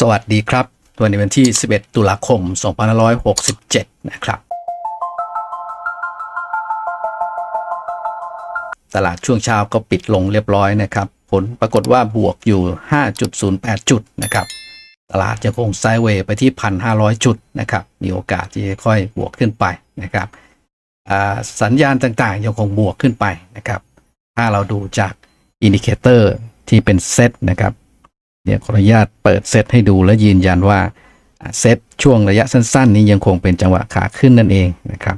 สวัสดีครับ วันนี้วันที่ 11 ตุลาคม 2567 นะครับ ตลาดช่วงเช้าก็ปิดลงเรียบร้อยนะครับ ผลปรากฏว่าบวกอยู่ 5.08 จุดนะครับ ตลาดยังคงไซด์เวย์ไปที่ 1,500 จุดนะครับ มีโอกาสที่จะค่อยบวกขึ้นไปนะครับสัญญาณต่างๆ ยังคงบวกขึ้นไปนะครับ ถ้าเราดูจากอินดิเคเตอร์ที่เป็นเซตนะครับ เดี๋ยวขออนุญาตเปิดเซตให้ดูและยืนยันว่าเซตช่วงระยะสั้น ๆ นี้ยังคงเป็นจังหวะขาขึ้นนั่นเองนะครับ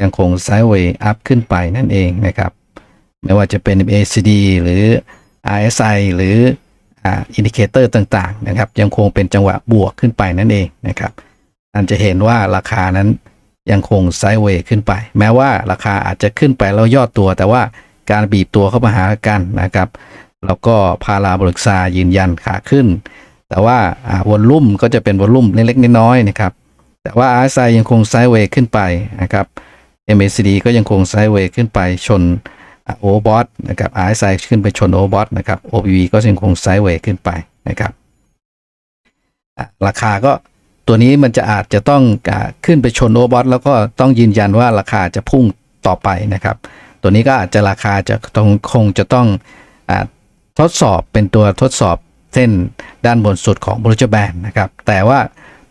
ยังคงไซด์เวย์อัพขึ้นไปนั่นเองนะครับไม่ว่าจะเป็น ACD หรือ RSI หรืออินดิเคเตอร์ต่างๆนะครับยังคงเป็นจังหวะบวกขึ้นไปนั่นเองนะครับอันจะเห็นว่าราคานั้นยังคงไซด์เวย์ขึ้นไป แม้ว่าราคาอาจจะขึ้นไปแล้วย่อตัว แต่ว่าการบีบตัวเข้ามาหากันนะครับ แล้วก็พาราบริกซายืนยันขาขึ้น แต่ว่าวอลลุ่มก็จะเป็นวอลลุ่มเล็กๆน้อยๆนะครับ แต่ว่า RSI ยังคงไซด์เวย์ขึ้นไปนะครับ MACD ก็ยังคงไซด์เวย์ขึ้นไปชนโอเวอร์บอทนะครับ RSI ขึ้นไปชนโอเวอร์บอทนะครับ OBV ก็ยังคงไซด์เวย์ขึ้นไปนะครับราคาก็ตัวนี้มันจะอาจจะต้องขึ้นไปชนโอเวอร์บอทแล้วก็ต้องยืนยันว่าราคาจะพุ่งต่อไปนะครับ ตัวนี้ก็อาจจะราคาจะต้องคงจะต้องอ ทดสอบเป็นตัวทดสอบเส้นด้านบนสุดของบริจแบนนะครับ แต่ว่า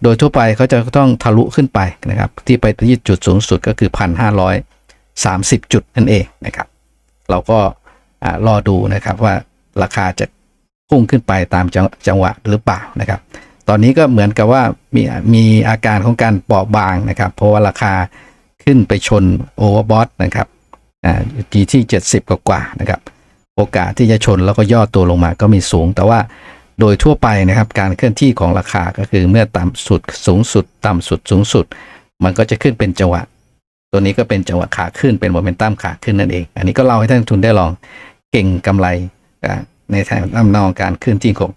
โดยทั่วไปเขาจะต้องทะลุขึ้นไปนะครับ ที่ไปที่จุดสูงสุดก็คือ 1,530 จุดนั่นเองนะครับ เราก็รอดูนะครับว่าราคาจะพุ่งขึ้นไปตามจังจงหวะหรือเปล่านะครับ ตอนนี้ก็เหมือนกับว่ามีมีอาการของการเปราะบางนะครับ เพราะว่าราคาขึ้นไปชนโอเวอร์บอทนะครับอ่าอยู่ที่ 70 กว่ากว่าๆนะครับ โอกาสที่จะชนแล้วก็ย่อตัวลงมาก็มีสูง แต่ว่าโดยทั่วไปนะครับ การเคลื่อนที่ของราคาก็คือเมื่อต่ำสุดสูงสุด ต่ำสุดสูงสุด มันก็จะขึ้นเป็นจังหวะ ตัวนี้ก็เป็นจังหวะขาขึ้นเป็นโมเมนตัมขาขึ้นนั่นเอง อันนี้ก็เล่าให้ท่านทุนได้ลองเก่งกำไรในทางนำนองการเคลื่อนที่ของ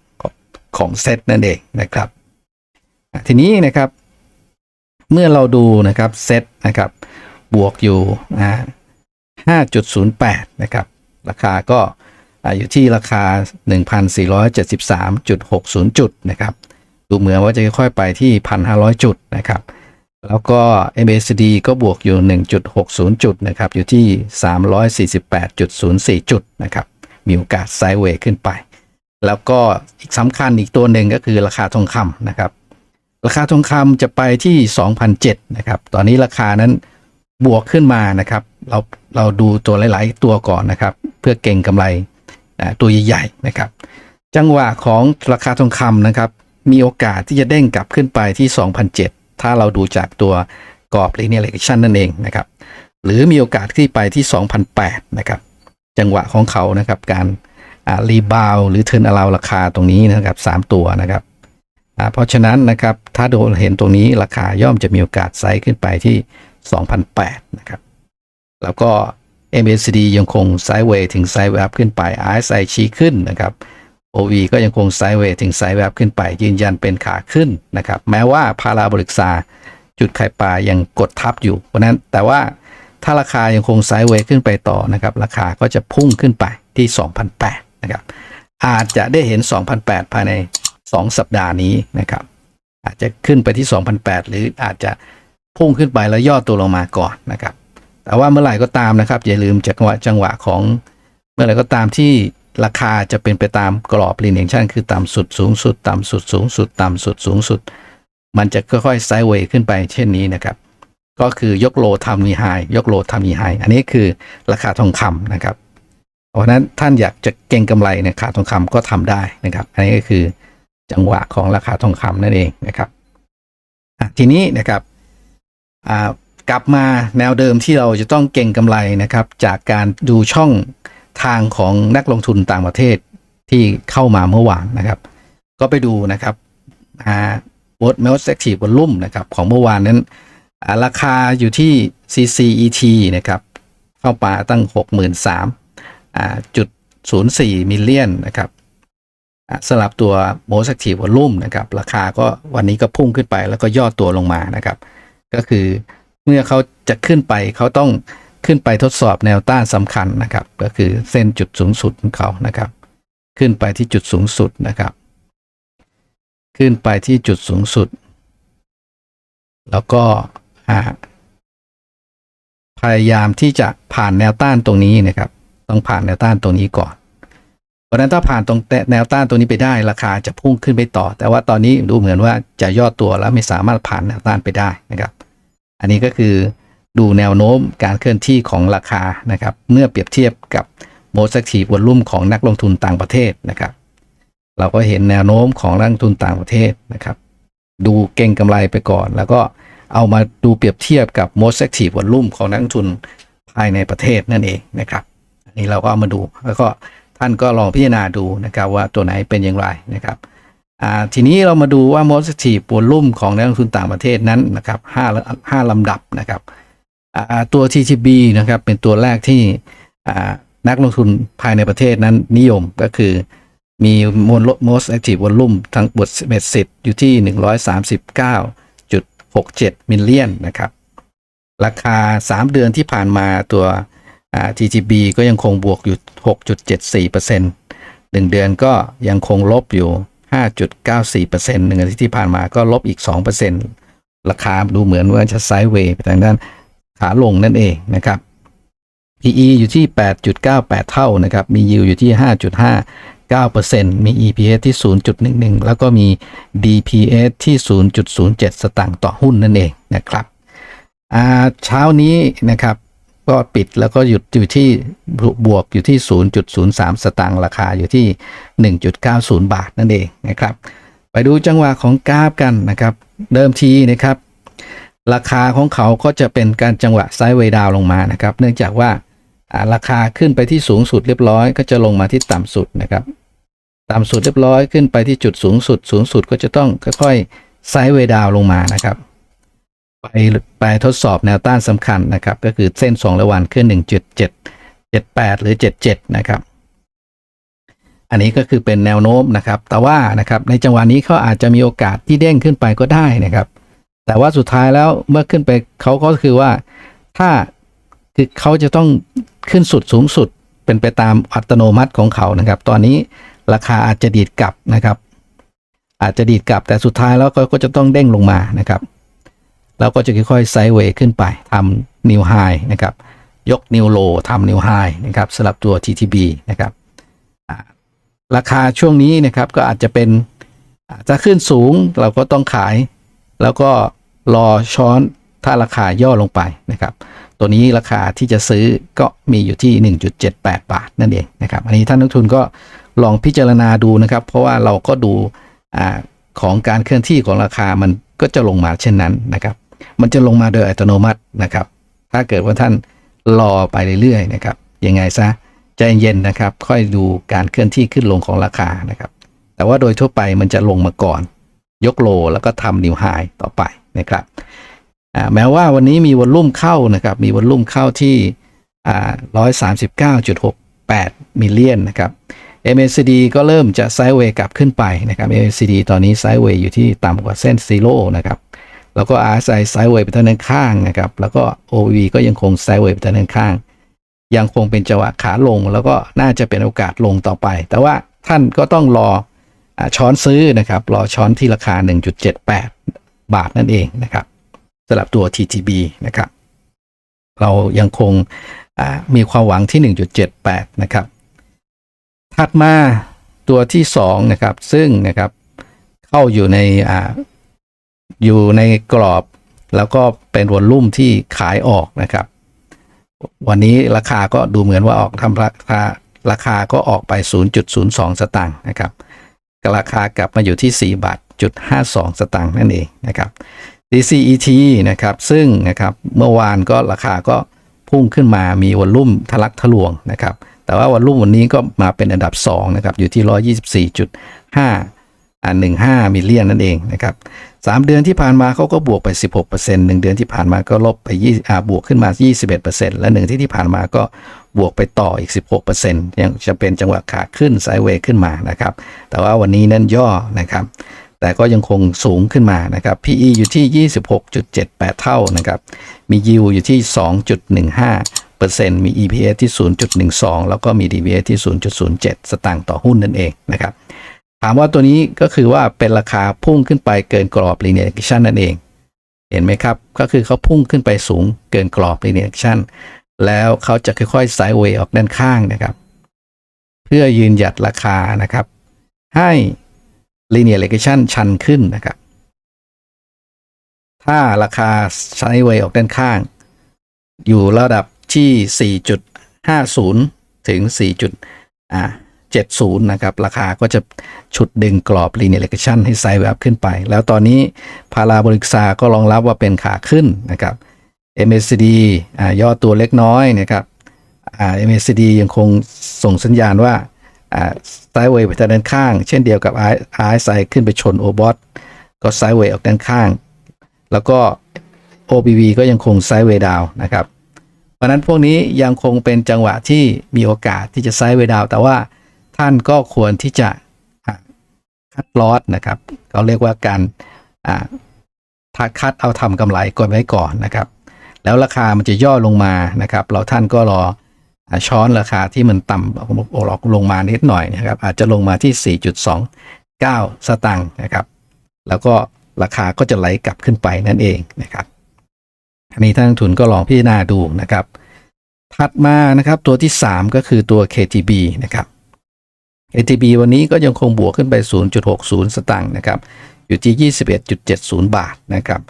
ของเซตนั่นเองนะครับ ทีนี้นะครับเมื่อเราดูนะครับเซตนะครับบวกอยู่อ่า5.08 นะครับ ราคาก็อยู่ที่ราคา 1,473.60 จุดนะครับ ดูเหมือนว่าจะค่อยไปที่ 1,500 จุดนะครับ แล้วก็ MACD ก็บวกอยู่ 1.60 จุดนะครับ อยู่ที่ 348.04 จุดนะครับ มีโอกาสไซด์เวย์ขึ้นไป แล้วก็อีกสำคัญอีกตัวหนึ่งก็คือราคาทองคำนะครับ ราคาทองคำจะไปที่ 2,007นะครับ ตอนนี้ราคานั้นบวกขึ้นมานะครับ เราเราดูตัวหลาย ๆ ตัวก่อนนะครับ เพื่อเก่งกำไรตัวใหญ่ ๆ นะครับ จังหวะของราคาทองคำนะครับ มีโอกาสที่จะเด้งกลับขึ้นไปที่ 2,007 ถ้าเราดูจากตัวกรอบ linear regression นั่นเองนะครับ หรือมีโอกาสที่ไปที่ 2,008 นะครับ จังหวะของเขานะครับการรีบาวหรือเทิร์นอลาวราคาตรงนี้นะครับ 3 ตัวนะครับเพราะฉะนั้นนะครับถ้าโดนเห็นตรงนี้ราคาย่อมจะมีโอกาสไซด์ขึ้นไปที่ 2,008 นะครับ แล้วก็ MACD ยังคงไซด์เวย์ถึงไซด์เวย์ขึ้นไป RSI ชี้ขึ้นนะครับ OV ก็ยังคงไซด์เวย์ถึงไซด์เวย์ขึ้นไป ยืนยันเป็นขาขึ้นนะครับ แม้ว่าพาราบริกซาจุดไข่ปลายังกดทับอยู่ เพราะนั้นแต่ว่าถ้าราคายังคงไซด์เวย์ขึ้นไปต่อนะครับ ราคาก็จะพุ่งขึ้นไปที่ 2,008นะครับ อาจจะได้เห็น 2,008 ภายใน 2 สัปดาห์นี้นะครับ อาจจะขึ้นไปที่ 2,008 หรืออาจจะพุ่งขึ้นไปแล้วย่อตัวลงมาก่อนนะครับ แต่ว่าเมื่อไหร่ก็ตามนะครับ อย่าลืมจังหวะจังหวะของเมื่อไหร่ก็ตามที่ราคาจะเป็นไปตามกรอบลินเอชันคือต่ำสุดสูงสุดต่ำสุดสูงสุดต่ำสุดสูงสุด มันจะค่อยๆไซด์เวย์ขึ้นไปเช่นนี้นะครับ ก็คือยกโลทำมีไฮยกโลทำมีไฮอันนี้คือราคาทองคำนะครับ เพราะฉะนั้นท่านอยากจะเก็งกำไรในราคาทองคำก็ทำได้นะครับ อันนี้ก็คือจังหวะของราคาทองคำนั่นเองนะครับทีนี้นะครับอ่า กลับมาแนวเดิมที่เราจะต้องเก่งกำไรนะครับ จากการดูช่องทางของนักลงทุนต่างประเทศที่เข้ามาเมื่อวานนะครับ ก็ไปดูนะครับอ่า World Most Active Volume นะครับของเมื่อวานนั้น ราคาอยู่ที่ CCET นะครับเข้ามาตั้ง 63,000อ่าจุด04มิลเลียนนะครับสลับตัว Most Active Volume นะครับราคาก็วันนี้ก็พุ่งขึ้นไปแล้วก็ย่อตัวลงมานะครับ ก็คือ เมื่อเขาจะขึ้นไปเขาต้องขึ้นไปทดสอบแนวต้านสำคัญนะครับ ก็คือเส้นจุดสูงสุดของเขานะครับ ขึ้นไปที่จุดสูงสุดนะครับ ขึ้นไปที่จุดสูงสุด แล้วก็พยายามที่จะผ่านแนวต้านตรงนี้นะครับ ต้องผ่านแนวต้านตรงนี้ก่อนเพราะนั้นถ้าผ่านตรงแนวต้านตรงนี้ไปได้ราคาจะพุ่งขึ้นไปต่อ แต่ว่าตอนนี้ดูเหมือนว่าจะย่อตัวแล้วไม่สามารถผ่านแนวต้านไปได้นะครับ อันนี้ก็คือดูแนวโน้มการเคลื่อนที่ของราคานะครับ เมื่อเปรียบเทียบกับ most active volume ของนักลงทุนต่างประเทศนะครับ เราก็เห็นแนวโน้มของนักลงทุนต่างประเทศนะครับ ดูเก่งกำไรไปก่อน แล้วก็เอามาดูเปรียบเทียบกับ most active volume ของนักลงทุนภายในประเทศนั่นเองนะครับ อันนี้เราก็เอามาดูแล้วก็ท่านก็ลองพิจารณาดูนะครับว่าตัวไหนเป็นอย่างไรนะครับ ทีนี้เรามาดูว่า most active volume ของนักลงทุนต่างประเทศนั้นนะครับห้าห้าลำดับนะครับตัว TTB นะครับเป็นตัวแรกที่นักลงทุนภายในประเทศนั้นนิยมก็คือมี most active volume ทั้งบทเบ็ดเสร็จอยู่ที่ 139.67มิลเลียนนะครับ ราคา 3 เดือนที่ผ่านมาตัว TGB ก็ยังคงบวกอยู่ 6.74%หนึ่งเดือนก็ยังคงลบอยู่ 5.94%หนึ่งอาทิตย์ที่ผ่านมาก็ลบอีก 2%ราคาดูเหมือนว่าจะไซด์เวย์ไปทางด้านขาลงนั่นเองนะครับ PE อยู่ที่ 8.98 เท่านะครับ มี yield อยู่ที่ 5.59%มี EPS ที่ 0.11 แล้วก็มี DPS ที่ 0.07 สตางค์ต่อหุ้นนั่นเองนะครับเช้านี้นะครับ ก็ปิดแล้วก็หยุดอยู่ที่บวกอยู่ที่ 0.03 สตางค์ราคาอยู่ที่ 1.90 บาทนั่นเองนะครับ ไปดูจังหวะของกราฟกันนะครับ เดิมทีนะครับ ราคาของเขาก็จะเป็นการจังหวะไซด์เวย์ดาวลงมานะครับ เนื่องจากว่าราคาขึ้นไปที่สูงสุดเรียบร้อย ก็จะลงมาที่ต่ำสุดนะครับ ต่ำสุดเรียบร้อยขึ้นไปที่จุดสูงสุด สูงสุดก็จะต้องค่อยๆไซด์เวย์ดาวลงมานะครับ ไปไปทดสอบแนวต้านสำคัญนะครับ ก็คือเส้น2ระวันขึ้น 1.778 หรือ 77 นะครับ อันนี้ก็คือเป็นแนวโน้มนะครับ แต่ว่านะครับในจังหวะนี้เขาอาจจะมีโอกาสที่เด้งขึ้นไปก็ได้นะครับ แต่ว่าสุดท้ายแล้วเมื่อขึ้นไปเขาก็คือว่าถ้าคือเขาจะต้องขึ้นสุดสูงสุดเป็นไปตามอัตโนมัติของเขานะครับ ตอนนี้ราคาอาจจะดีดกลับนะครับ อาจจะดีดกลับแต่สุดท้ายแล้วก็จะต้องเด้งลงมานะครับ แล้วก็จะค่อยๆไซด์เวย์ขึ้นไปทำนิวไฮนะครับ ยกนิวโลทำนิวไฮนะครับสำหรับตัว TTB นะครับราคาช่วงนี้นะครับก็อาจจะเป็นจะขึ้นสูงเราก็ต้องขาย แล้วก็รอช้อนถ้าราคาย่อลงไปนะครับ ตัวนี้ราคาที่จะซื้อก็มีอยู่ที่ 1.78 บาทนั่นเองนะครับ อันนี้ท่านนักทุนก็ลองพิจารณาดูนะครับ เพราะว่าเราก็ดูอของการเคลื่อนที่ของราคามันก็จะลงมาเช่นนั้นนะครับ มันจะลงมาโดยอัตโนมัตินะครับ ถ้าเกิดว่าท่านรอไปเรื่อยๆนะครับยังไงซะใจเย็นนะครับ ค่อยดูการเคลื่อนที่ขึ้นลงของราคานะครับ แต่ว่าโดยทั่วไปมันจะลงมาก่อน ยกโลแล้วก็ทำนิวไฮต่อไปนะครับแม้ว่าวันนี้มีวอลลุ่มเข้านะครับ มีวอลลุ่มเข้าที่อ่า139.68 มิลเลียนนะครับ MACD ก็เริ่มจะไซด์เวย์กลับขึ้นไปนะครับ MACD ตอนนี้ไซด์เวย์อยู่ที่ต่ำกว่าเส้นซีโร่นะครับ แล้วก็ RSI ไซด์เวย์ไปทางด้านข้างนะครับ แล้วก็ OV ก็ยังคงไซด์เวย์ไปทางด้านข้าง ยังคงเป็นจังหวะขาลง แล้วก็น่าจะเป็นโอกาสลงต่อไป แต่ว่าท่านก็ต้องรออช้อนซื้อนะครับ รอช้อนที่ราคา 1.78 บาทนั่นเองนะครับสำหรับตัว TTB นะครับ เรายังคงมีความหวังที่ 1.78 นะครับ ถัดมาตัวที่ 2 นะครับ ซึ่งนะครับเข้าอยู่ใน อยู่ในกรอบ แล้วก็เป็นวอลลุ่มที่ขายออกนะครับ วันนี้ราคาก็ดูเหมือนว่าออกทำราคาราคาก็ออกไป 0.02 สตางค์นะครับราคากลับมาอยู่ที่4บาทจุด52 สตางค์นั่นเองนะครับ DCET นะครับ ซึ่งนะครับเมื่อวานก็ราคาก็พุ่งขึ้นมามีวอลลุ่มทะลักทะลวงนะครับ แต่ว่าวอลลุ่มวันนี้ก็มาเป็นอันดับ2นะครับอยู่ที่ 124.5 อ่า15มิลเลียนนั่นเองนะครับ3เดือนที่ผ่านมาเขาก็บวกไป 16% 1เดือนที่ผ่านมาก็ลบไป20อ่าบวกขึ้นมา 21%และ1ที่ที่ผ่านมาก็บวกไปต่ออีก 16%ยังจะเป็นจังหวะขาขึ้นไซด์เวย์ขึ้นมานะครับ แต่ว่าวันนี้นั้นย่อนะครับ แต่ก็ยังคงสูงขึ้นมานะครับ PE อยู่ที่ 26.78 เท่านะครับ มี yield อยู่ที่ 2.15%มี EPS ที่ 0.12 แล้วก็มี DPS ที่ 0.07 สตางค์ต่อหุ้นนั่นเองนะครับ ถามว่าตัวนี้ก็คือว่าเป็นราคาพุ่งขึ้นไปเกินกรอบ linear regression นั่นเอง เห็นไหมครับ ก็คือเขาพุ่งขึ้นไปสูงเกินกรอบ linear regression แล้วเขาจะค่อยๆ sideway ออกด้านข้างนะครับ เพื่อยืนหยัดราคานะครับ ให้ linear regression ชันขึ้นนะครับ ถ้าราคา sideway ออกด้านข้าง อยู่ระดับที่ 4.50 ถึง 70 นะครับ ราคาก็จะฉุดดึงกรอบ linear regression ให้ไซด์แบบขึ้นไป แล้วตอนนี้พาราบริกซาก็รองรับว่าเป็นขาขึ้นนะครับ MACD อ่าย่อตัวเล็กน้อยนะครับ MACD ยังคงส่งสัญญาณว่าไซด์เวย์ไปทางด้านข้าง เช่นเดียวกับ RSI ขึ้นไปชน OBOT ก็ไซด์เวย์ออกด้านข้าง แล้วก็ OBV ก็ยังคงไซด์เวย์ดาวนะครับ เพราะฉะนั้นพวกนี้ยังคงเป็นจังหวะที่มีโอกาสที่จะไซด์เวย์ดาวแต่ว่า ท่านก็ควรที่จะคัดลอสนะครับเขาเรียกว่าการอ่าถ้าคัดเอาทำกำไรก่อนไว้ก่อนนะครับ แล้วราคามันจะย่อลงมานะครับ เราท่านก็รออช้อนราคาที่มันต่ำออกลงมานิดหน่อยนะครับ อาจจะลงมาที่ 4.29 สตางค์นะครับ แล้วก็ราคาก็จะไหลกลับขึ้นไปนั่นเองนะครับอันนี้ท่านลงทุนก็ลองพิจารณาดูนะครับ ถัดมานะครับตัวที่ 3 ก็คือตัว KTB นะครับ KTB วันนี้ก็ยังคงบวกขึ้นไป 0.60 สตางค์นะครับ อยู่ที่ 21.70 บาทนะครับ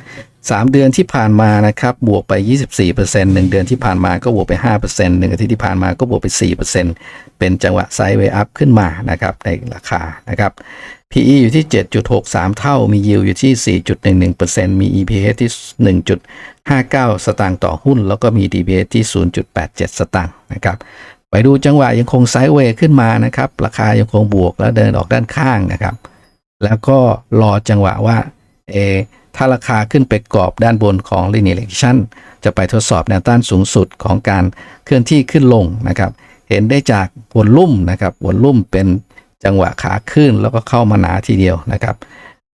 3 เดือนที่ผ่านมานะครับ บวกไป 24% 1 เดือนที่ผ่านมาก็บวกไป 5% 1 อาทิตย์ที่ผ่านมาก็บวกไป 4%เป็นจังหวะไซด์เวย์อัพขึ้นมานะครับในราคานะครับ PE อยู่ที่ 7.63 เท่า มี yield อยู่ที่ 4.11%มี EPS ที่ 1.59 สตางค์ต่อหุ้น แล้วก็มี DPS ที่ 0.87 สตางค์นะครับ ไปดูจังหวะยังคงไซด์เวย์ขึ้นมานะครับ ราคายังคงบวกแล้วเดินออกด้านข้างนะครับ แล้วก็รอจังหวะว่าเอถ้าราคาขึ้นไปกรอบด้านบนของ linear regression จะไปทดสอบแนวต้านสูงสุดของการเคลื่อนที่ขึ้นลงนะครับ เห็นได้จากวอลลุ่มนะครับวอลลุ่มเป็นจังหวะขาขึ้นแล้วก็เข้ามาหนาทีเดียวนะครับ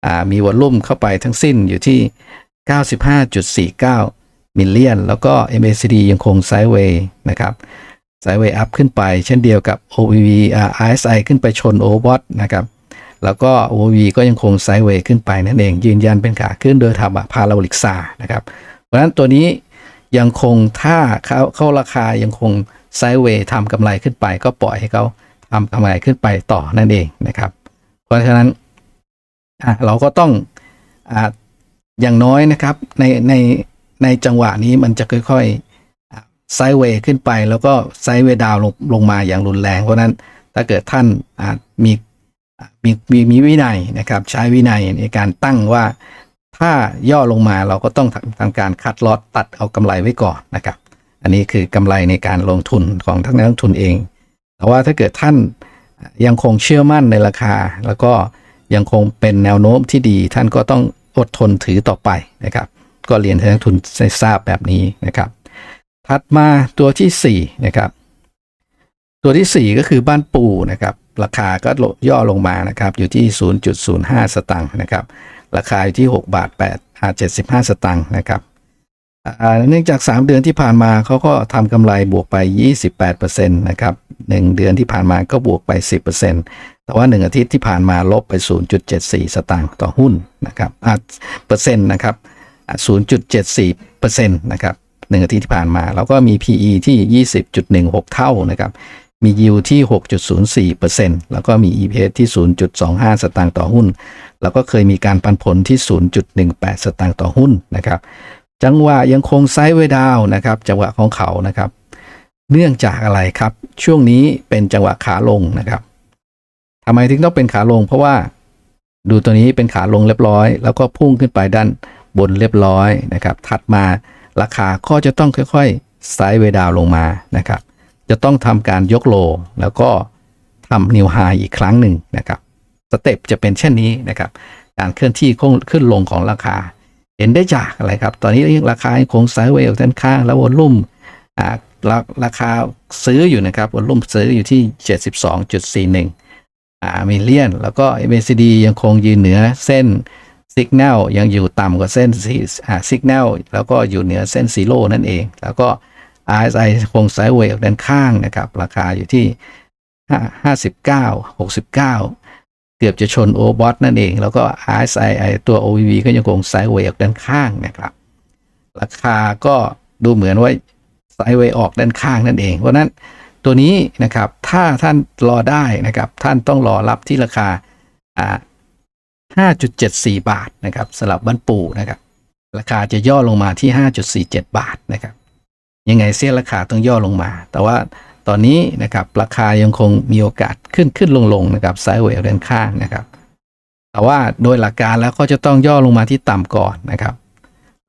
อ่ามีวอลลุ่มเข้าไปทั้งสิ้นอยู่ที่ 95.49 มิลเลียน แล้วก็ MACD ยังคงไซด์เวย์นะครับ ไซด์เวอัพขึ้นไป เช่นเดียวกับ OVV RSI ขึ้นไปชน OBOT นะครับ แล้วก็ OVV ก็ยังคงไซด์เวย์ขึ้นไปนั่นเอง ยืนยันเป็นขาขึ้นโดยทำพาราโบลิกซานะครับ เพราะฉะนั้นตัวนี้ยังคงถ้าเขาเข้าราคายังคงไซด์เวย์ทำกำไรขึ้นไป ก็ปล่อยให้เขาทำกำไรขึ้นไปต่อนั่นเองนะครับ เพราะฉะนั้นเราก็ต้องออย่างน้อยนะครับในในในจังหวะนี้มันจะค่อย ไซด์เวย์ขึ้นไปแล้วก็ไซด์เวย์ดาวลงลงมาอย่างรุนแรง เพราะนั้นถ้าเกิดท่านมีมีมีมีวินัยนะครับ ใช้วินัยในการตั้งว่าถ้าย่อลงมาเราก็ต้องทำการคัดลอตตัดเอากำไรไว้ก่อนนะครับ อันนี้คือกำไรในการลงทุนของทั้งนักลงทุนเอง แต่ว่าถ้าเกิดท่านยังคงเชื่อมั่นในราคา แล้วก็ยังคงเป็นแนวโน้มที่ดี ท่านก็ต้องอดทนถือต่อไปนะครับ ก็เรียนให้นักทุนทราบแบบนี้นะครับ ถัดมาตัวที่สี่นะครับ ตัวที่ 4 ก็คือบ้านปูนะครับ ราคาก็ลดย่อลงมานะครับ อยู่ที่ 0.05 สตังค์นะครับ ราคาอยู่ที่ 6 บาท8อ่า75 สตังค์นะครับเนื่องจาก 3 เดือนที่ผ่านมาเขาก็ทำกำไรบวกไป 28%นะครับ 1 เดือนที่ผ่านมาก็บวกไป 10%แต่ว่า 1 อาทิตย์ที่ผ่านมาลบไป 0.74 สตางค์ต่อหุ้นนะครับเปอร์เซ็นต์นะครับอ่า0.74%นะครับ หนึ่งอาทิตย์ที่ผ่านมา แล้วก็มี PE ที่ 20.16 เท่านะครับ มี yield ที่ 6.04%แล้วก็มี EPS ที่ 0.25 สตางค์ต่อหุ้น แล้วก็เคยมีการปันผลที่ 0.18 สตางค์ต่อหุ้นนะครับ จังหวะยังคงไซด์เวดาวนะครับ จังหวะของเขานะครับ เนื่องจากอะไรครับ ช่วงนี้เป็นจังหวะขาลงนะครับทำไมถึงต้องเป็นขาลง เพราะว่าดูตัวนี้เป็นขาลงเรียบร้อย แล้วก็พุ่งขึ้นไปด้านบนเรียบร้อยนะครับ ถัดมา ราคาก็จะต้องค่อยๆไซด์เวดาวลงมานะครับ จะต้องทำการยกโล แล้วก็ทำนิวไฮอีกครั้งหนึ่งนะครับสเต็ปจะเป็นเช่นนี้นะครับ การเคลื่อนที่ขึ้นลงของราคา เห็นได้จากอะไรครับ ตอนนี้ราคายังคงไซด์เวย์ด้านข้าง แล้ววอลลุ่มอ่าราคาซื้ออยู่นะครับวอลลุ่มซื้ออยู่ที่ 72.41อ่ามิลเลียน แล้วก็ MACD ยังคงยืนเหนือเส้น สัญญาณยังอยู่ต่ำกว่าเส้นอ่าสัญญาณแล้วก็อยู่เหนือเส้นซีโร่นั่นเอง แล้วก็ RSI คงไซด์เวย์ออกด้านข้างนะครับ ราคาอยู่ที่ 59 69 เกือบจะชนโอบอทนั่นเอง แล้วก็ RSI ไอตัว OVV ก็ยังคงไซด์เวย์ออกด้านข้างนะครับ ราคาก็ดูเหมือนว่าไซด์เวย์ออกด้านข้างนั่นเอง เพราะฉะนั้นตัวนี้นะครับ ถ้าท่านรอได้นะครับ ท่านต้องรอรับที่ราคาอ่า 5.74 บาทนะครับสลับบ้านปูนะครับ ราคาจะย่อลงมาที่ 5.47 บาทนะครับ ยังไงเสี้ยราคาต้องย่อลงมา แต่ว่าตอนนี้นะครับราคายังคงมีโอกาสขึ้นขึ้นลงลงนะครับไซด์เวย์ด้านข้างนะครับแต่ว่าโดยหลักการแล้วก็จะต้องย่อลงมาที่ต่ำก่อนนะครับ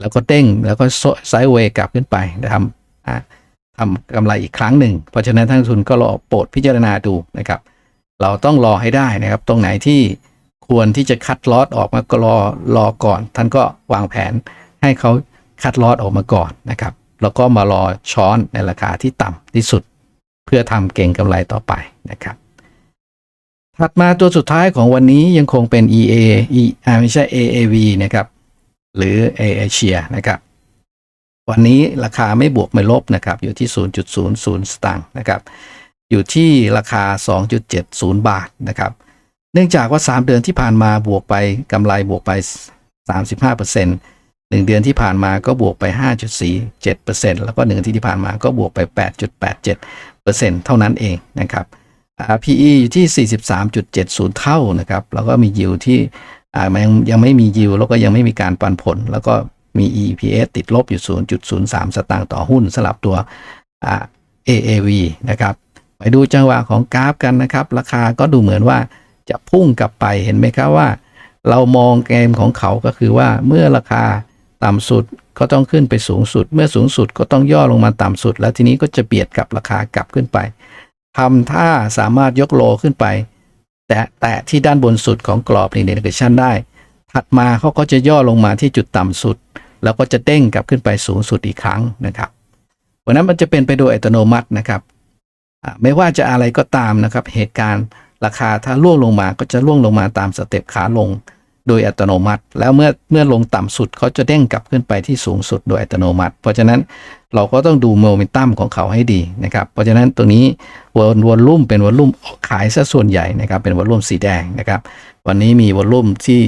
แล้วก็เด้งแล้วก็ไซด์เวย์กลับขึ้นไปทำอ่าทำกำไรอีกครั้งหนึ่ง เพราะฉะนั้นท่านทุนก็รอโปรดพิจารณาดูนะครับ เราต้องรอให้ได้นะครับ ตรงไหนที่ ควรที่จะคัดลอตออกมากรอรอก่อน ท่านก็วางแผนให้เขาคัดลอตออกมาก่อนนะครับ แล้วก็มารอช้อนในราคาที่ต่ำที่สุด เพื่อทำเก่งกำไรต่อไปนะครับถัดมาตัวสุดท้ายของวันนี้ยังคงเป็น EA E ไม่ใช่ AAV นะครับ หรือ A Asia นะครับ วันนี้ราคาไม่บวกไม่ลบนะครับ อยู่ที่ 0.00 สตางค์นะครับ อยู่ที่ราคา 2.70 บาทนะครับ เนื่องจากว่า 3 เดือนที่ผ่านมาบวกไปกำไรบวกไป 35% 1 เดือนที่ผ่านมาก็บวกไป 5.47%แล้วก็1อาที่ที่ผ่านมาก็บวกไป 8.87%เท่านั้นเองนะครับ PE อยู่ที่ 43.70 เท่านะครับ แล้วก็มียิวที่ยังยังไม่มียิวแล้วก็ยังไม่มีการปันผล แล้วก็มี EPS ติดลบอยู่ 0.03 สตางค์ต่อหุ้นสลับตัว AAV นะครับ ไปดูจังหวะของกราฟกันนะครับ ราคาก็ดูเหมือนว่า จะพุ่งกลับไปเห็นไหมครับว่า เรามองเกมของเขาก็คือว่าเมื่อราคาต่ำสุดก็ต้องขึ้นไปสูงสุด เมื่อสูงสุดก็ต้องย่อลงมาต่ำสุด แล้วทีนี้ก็จะเบียดกับราคากลับขึ้นไปทำท่าสามารถยกโลขึ้นไป แต่แตะที่ด้านบนสุดของกรอบนี้เนกชันได้ ถัดมาเขาก็จะย่อลงมาที่จุดต่ำสุด แล้วก็จะเด้งกลับขึ้นไปสูงสุดอีกครั้งนะครับเพราะนั้นมันจะเป็นไปโดยอัตโนมัตินะครับ ไม่ว่าจะอะไรก็ตามนะครับ เหตุการณ์ ราคาถ้าล่วงลงมาก็จะล่วงลงมาตามสเต็ปขาลง โดยอัตโนมัติ แล้วเมื่อเมื่อลงต่ำสุดเขาจะเด้งกลับขึ้นไปที่สูงสุดโดยอัตโนมัติ เพราะฉะนั้นเราก็ต้องดูโมเมนตัมของเขาให้ดีนะครับเพราะฉะนั้นตัวนี้วอลวอลลุ่มเป็นวอลลุ่มขายซะส่วนใหญ่นะครับเป็นวอลลุ่มสีแดงนะครับวันนี้มีวอลลุ่มที่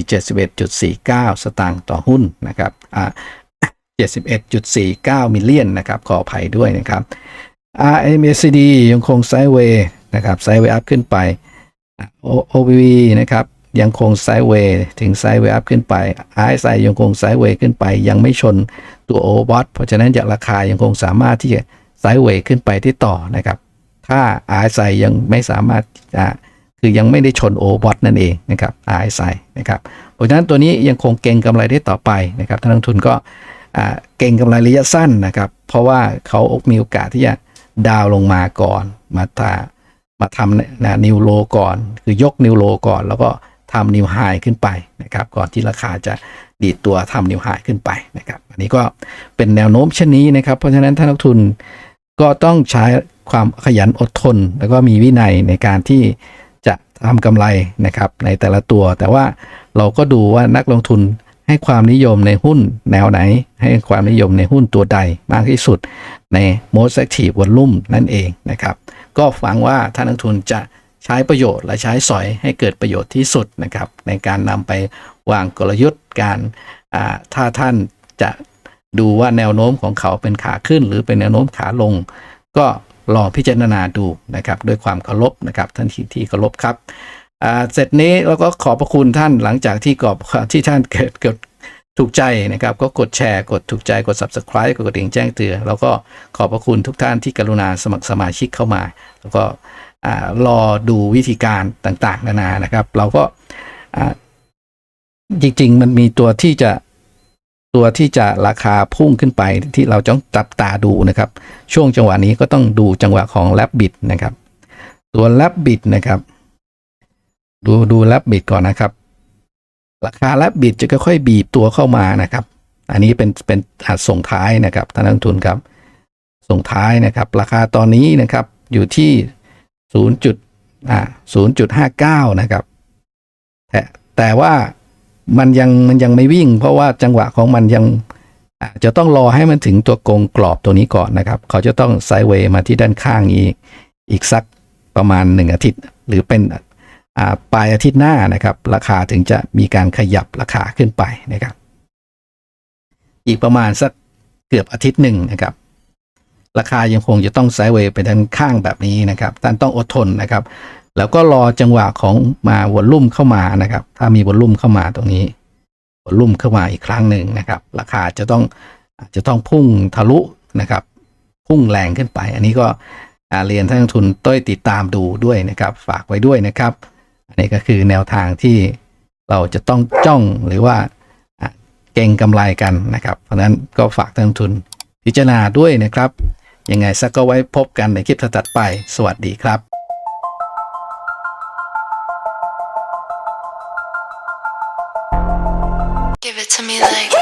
71.49 สตางค์ต่อหุ้นนะครับอ่า71.49 มิลเลียนนะครับขออภัยด้วยนะครับ RMACD ยังคงไซด์เวย์นะครับไซด์เวย์อัพขึ้นไป OBV นะครับยังคงไซด์เวย์ถึงไซด์เวย์อัพขึ้นไป RSI ยังคงไซด์เวย์ขึ้นไป ยังไม่ชนตัว o b o t เพราะฉะนั้นจากราคายังคงสามารถที่จะไซด์เวย์ขึ้นไปที่ต่อนะครับ ถ้า RSI ยังไม่สามารถจะคือยังไม่ได้ชน o b o t นั่นเองนะครับ RSI นะครับเพราะฉะนั้นตัวนี้ยังคงเก่งกำไรได้ต่อไปนะครับท่านนักลงทุนก็อ่าเก่งกำไรระยะสั้นนะครับ เพราะว่าเขามีโอกาสที่จะดาวลงมาก่อนมาตา มาทำนะนิวโลก่อน คือยกนิวโลก่อน แล้วก็ทำนิวไฮขึ้นไปนะครับ ก่อนที่ราคาจะดีดตัวทำนิวไฮขึ้นไปนะครับ อันนี้ก็เป็นแนวโน้มเช่นนี้นะครับ เพราะฉะนั้นท่านนักทุนก็ต้องใช้ความขยันอดทน แล้วก็มีวินัยในการที่จะทำกำไรนะครับในแต่ละตัว แต่ว่าเราก็ดูว่านักลงทุนให้ความนิยมในหุ้นแนวไหน ให้ความนิยมในหุ้นตัวใดมากที่สุดใน most active volume นั่นเองนะครับ ก็หวังว่าท่านนักลงทุนจะใช้ประโยชน์และใช้สอยให้เกิดประโยชน์ที่สุดนะครับในการนำไปวางกลยุทธ์การถ้าท่านจะดูว่าแนวโน้มของเขาเป็นขาขึ้น หรือเป็นแนวโน้มขาลง ก็ลองพิจารณาดูนะครับด้วยความเคารพนะครับท่านที่ที่เคารพครับเสร็จนี้แล้วก็ขอบพระคุณท่านหลังจากที่กรอบที่ท่านเกิดเกิด ถูกใจนะครับ ก็กดแชร์กดถูกใจกด subscribe กดกระดิ่งแจ้งเตือน แล้วก็ขอบพระคุณทุกท่านที่กรุณาสมัครสมาชิกเข้ามา แล้วก็รอดูวิธีการต่างๆ นานานะครับ เราก็จริง ๆ มันมีตัวที่จะตัวที่จะราคาพุ่งขึ้นไปที่เราต้องจับตาดูนะครับ ช่วงจังหวะนี้ก็ต้องดูจังหวะของแลบบิดนะครับ ตัวแลบบิดนะครับ ดูดูแลบบิดก่อนนะครับ ราคาแลบบิดจะค่อยๆบีบตัวเข้ามานะครับ อันนี้เป็นเป็นอัดส่งท้ายนะครับท่านนักลงทุนครับ ส่งท้ายนะครับ ราคาตอนนี้นะครับอยู่ที่ศูนย์จุดอ่าศูนย์จุดห้าเก้านะครับ แต่แต่ว่ามันยังมันยังไม่วิ่ง เพราะว่าจังหวะของมันยังจะต้องรอให้มันถึงตัวกงกรอบตัวนี้ก่อนนะครับ เขาจะต้องไซด์เวย์มาที่ด้านข้างนี้ อีกสักประมาณหนึ่งอาทิตย์ หรือเป็น ปลายอาทิตย์หน้านะครับ ราคาถึงจะมีการขยับราคาขึ้นไปนะครับ อีกประมาณสักเกือบอาทิตย์หนึ่งนะครับ ราคายังคงจะต้องไซด์เวย์ไปด้านข้างแบบนี้นะครับท่านต้องอดทนนะครับ แล้วก็รอจังหวะของมาวอลลุ่มเข้ามานะครับ ถ้ามีวอลลุ่มเข้ามาตรงนี้วอลลุ่มเข้ามาอีกครั้งหนึ่งนะครับ ราคาจะต้องจะต้องพุ่งทะลุนะครับ พุ่งแรงขึ้นไป อันนี้ก็เรียนท่านนักลงทุนต้อยติดตามดูด้วยนะครับ ฝากไว้ด้วยนะครับ อันนี้ก็คือแนวทางที่เราจะต้องจ้องหรือว่าเก่งกำไรกันนะครับ เพราะฉะนั้นก็ฝากท่านลงทุนพิจารณาด้วยนะครับ ยังไงสักก็ไว้พบกันในคลิปถัดไป สวัสดีครับ Give it to me like